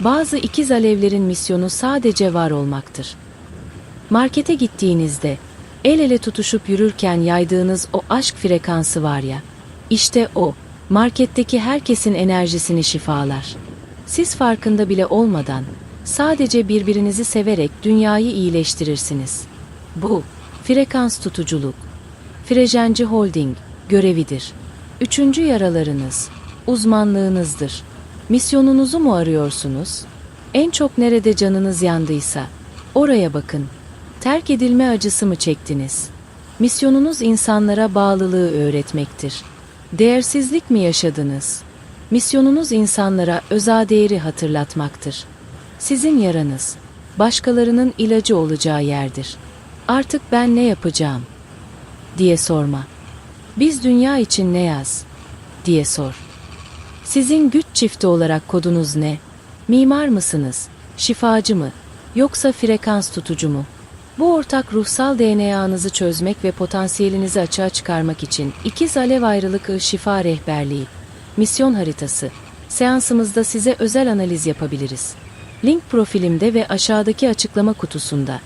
Bazı ikiz alevlerin misyonu sadece var olmaktır. Markete gittiğinizde el ele tutuşup yürürken yaydığınız o aşk frekansı var ya. İşte o marketteki herkesin enerjisini şifalar. Siz farkında bile olmadan sadece birbirinizi severek dünyayı iyileştirirsiniz. Bu frekans tutuculuk, Frejenci Holding görevidir. Üçüncü yaralarınız, uzmanlığınızdır. Misyonunuzu mu arıyorsunuz? En çok nerede canınız yandıysa, oraya bakın. Terk edilme acısı mı çektiniz? Misyonunuz insanlara bağlılığı öğretmektir. Değersizlik mi yaşadınız? Misyonunuz insanlara özel değeri hatırlatmaktır. Sizin yaranız, başkalarının ilacı olacağı yerdir. Artık ben ne yapacağım? diye sorma. Biz dünya için ne yaz? diye sor. Sizin güç çifti olarak kodunuz ne? Mimar mısınız? Şifacı mı? Yoksa frekans tutucu mu? Bu ortak ruhsal DNA'nızı çözmek ve potansiyelinizi açığa çıkarmak için ikiz alev ayrılık şifa rehberliği, misyon haritası, seansımızda size özel analiz yapabiliriz. Link profilimde ve aşağıdaki açıklama kutusunda.